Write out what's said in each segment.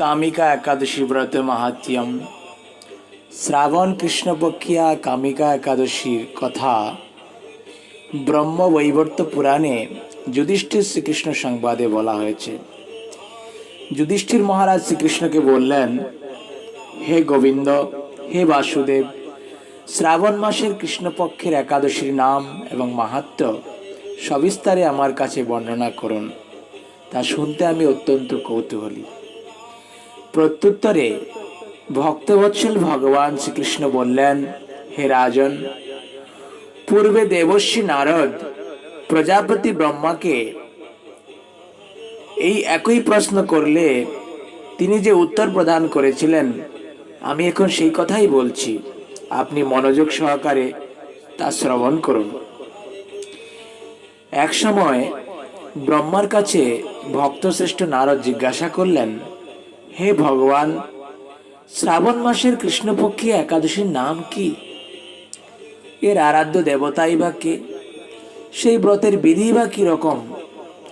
কামিকা একাদশী ব্রত মাহাত্ম্যম শ্রাবণ কৃষ্ণপক্ষিয়া কামিকা একাদশীর কথা ব্রহ্ম বৈবর্ত পুরাণে যুধিষ্ঠির শ্রীকৃষ্ণ সংবাদে বলা হয়েছে যুধিষ্ঠির মহারাজ শ্রীকৃষ্ণকে বললেন হে গোবিন্দ হে বাসুদেব শ্রাবণ মাসের কৃষ্ণপক্ষের একাদশীর নাম এবং মাহাত্ম্য সবিস্তারে আমার কাছে বর্ণনা করুন। তা শুনতে আমি অত্যন্ত কৌতূহলী। প্রত্যুত্তরে ভক্তবৎসল ভগবান শ্রীকৃষ্ণ বললেন, হে রাজন, পূর্বে দেবশ্রী নারদ প্রজাপতি ব্রহ্মাকে এই একই প্রশ্ন করলে তিনি যে উত্তর প্রদান করেছিলেন, আমি এখন সেই কথাই বলছি। আপনি মনোযোগ সহকারে তা শ্রবণ করুন। এক সময় ব্রহ্মার কাছে ভক্তশ্রেষ্ঠ নারদ জিজ্ঞাসা করলেন, হে ভগবান, শ্রাবণ মাসের কৃষ্ণপক্ষী একাদশীর নাম কি? এর আরাধ্য দেবতাই বা কে? সেই ব্রতের বিধি বা কি রকম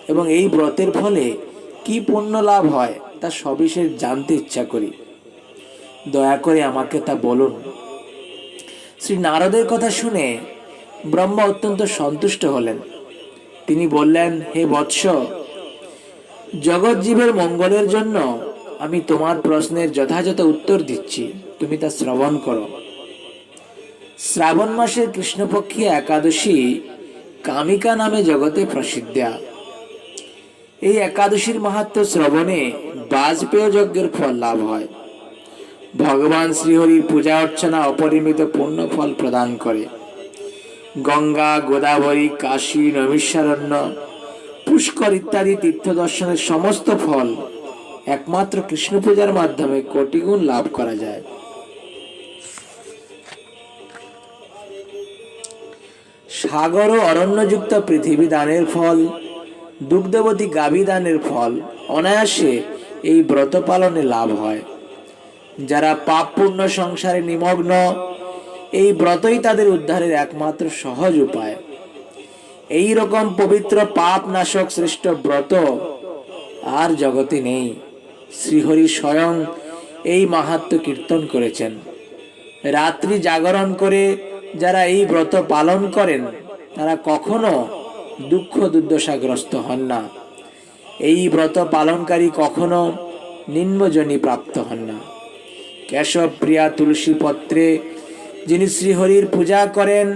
এবং এই ব্রতের ফলে কি পুণ্য লাভ হয়, তা সবিশেষ জানতে ইচ্ছা করি। দয়া করে আমাকে তা বলুন। শ্রী নারদের কথা শুনে ব্রহ্মা অত্যন্ত সন্তুষ্ট হলেন। তিনি বললেন, হে বৎস জগৎ জীবের মঙ্গলের জন্য আমি তোমার প্রশ্নের যথাযথ উত্তর দিচ্ছি। তুমি তা শ্রবণ করো। শ্রাবণ মাসের কৃষ্ণপক্ষী একাদশী কামিকা নামে জগতে প্রসিদ্ধা। এই একাদশীর মাহাত্ম শ্রবণে বাজপেয় যজ্ঞের ফল লাভ হয়। ভগবান শ্রীহরির পূজা অর্চনা অপরিমিত পূর্ণ ফল প্রদান করে। গঙ্গা, গোদাবরী, কাশী, নৈমিষারণ্য, পুষ্কর ইত্যাদি তীর্থ দর্শনের সমস্ত ফল একমাত্র কৃষ্ণ পূজার মাধ্যমে কোটিগুণ লাভ করা যায়। সাগর ও অরণ্যযুক্ত পৃথিবী দানের ফল, দুগ্ধবতী গাভী দানের ফল অনায়াসে এই ব্রত পালনে লাভ হয়। যারা পাপ পূর্ণ সংসারে নিমগ্ন এই ব্রতই তাদের উদ্ধারের একমাত্র সহজ উপায়। এই রকম পবিত্র পাপ নাশক শ্রেষ্ঠ ব্রত আর জগতে নেই। শ্রীহরি স্বয়ং এই মাহাত্ম কীর্তন করেছেন। রাত্রি জাগরণ করে যারা এই ব্রত পালন করেন, তারা কখনো দুঃখ দুর্দশাগ্রস্ত হন না। এই ব্রত পালনকারী কখনো নিম্নজনী প্রাপ্ত হন না। কেশব প্রিয়া তুলসী পত্রে যিনি শ্রীহরির পূজা করেন,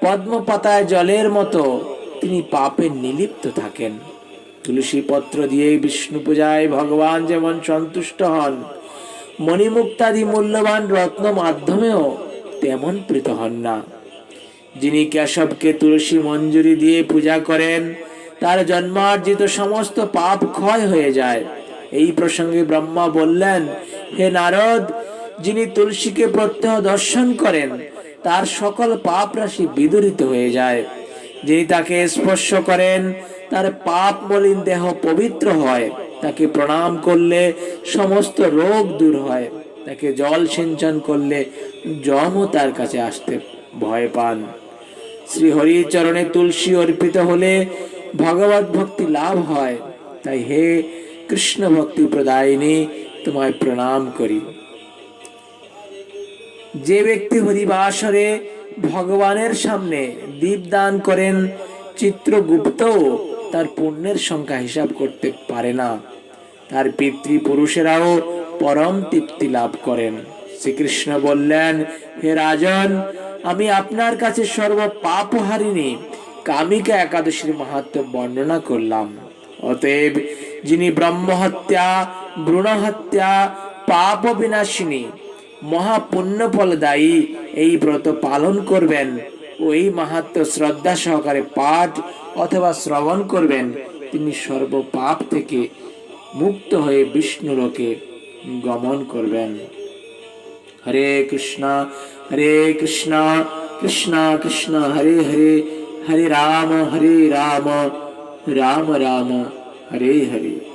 পদ্মপাতায় জলের মতো, তিনি পাপে নিলিপ্ত থাকেন। তুলসী পত্র দিয়ে বিষ্ণু পূজায় ভগবান যেমন সন্তুষ্ট হন, মণিমুক্তাদি মূল্যবান রত্ন মাধ্যমেও তেমন প্রীত হন না। যিনি কেশবকে তুলসী মঞ্জুরি দিয়ে পূজা করেন, তার জন্মার্জিত সমস্ত পাপ ক্ষয় হয়ে যায়। এই প্রসঙ্গে ব্রহ্মা বললেন, হে নারদ যিনি তুলসীকে প্রত্যহ দর্শন করেন, তার সকল পাপ রাশি বিদরিত হয়ে যায়। যিনি তাকে স্পর্শ করেন, তার পাপ মলিন দেহ পবিত্র হয়। তাকে প্রণাম করলে সমস্ত রোগ দূর হয়। তাকে জল সিঞ্চন করলে জমও তার কাছে আসতে ভয় পান। শ্রী হরির চরণে তুলসী অর্পিত হলে ভগবত ভক্তি লাভ হয়। তাই হে কৃষ্ণ ভক্তি প্রদায়িনী, তোমায় প্রণাম করি। যে ব্যক্তি হরিবাসরে ভগবানের সামনে দীপদান করেন, চিত্রগুপ্তও তার পুণ্যের সংখ্যা হিসাব করতে পারে না। তার পিতৃপুরুষেরাও পরম তৃপ্তি লাভ করেন। শ্রীকৃষ্ণ বললেন, হে রাজন, আমি আপনার কাছে সর্ব পাপ হারিনি, কামিকা একাদশীর মাহাত্ম বর্ণনা করলাম। অতএব যিনি ব্রহ্মহত্যা, ভ্রূণহত্যা, পাপ বিনাশিনী মহাপুণ্য ফলদায়ী এই ব্রত পালন করবেন। ওই মাহাত্ম শ্রদ্ধা সহকারে পাঠ অথবা শ্রবণ করবেন। তিনি সর্ব পাপ থেকে মুক্ত হয়ে বিষ্ণু লোকে গমন করবেন। হরে কৃষ্ণ হরে কৃষ্ণ কৃষ্ণ কৃষ্ণ, হরে হরে হরে রাম হরে রাম রাম রাম, হরে হরে।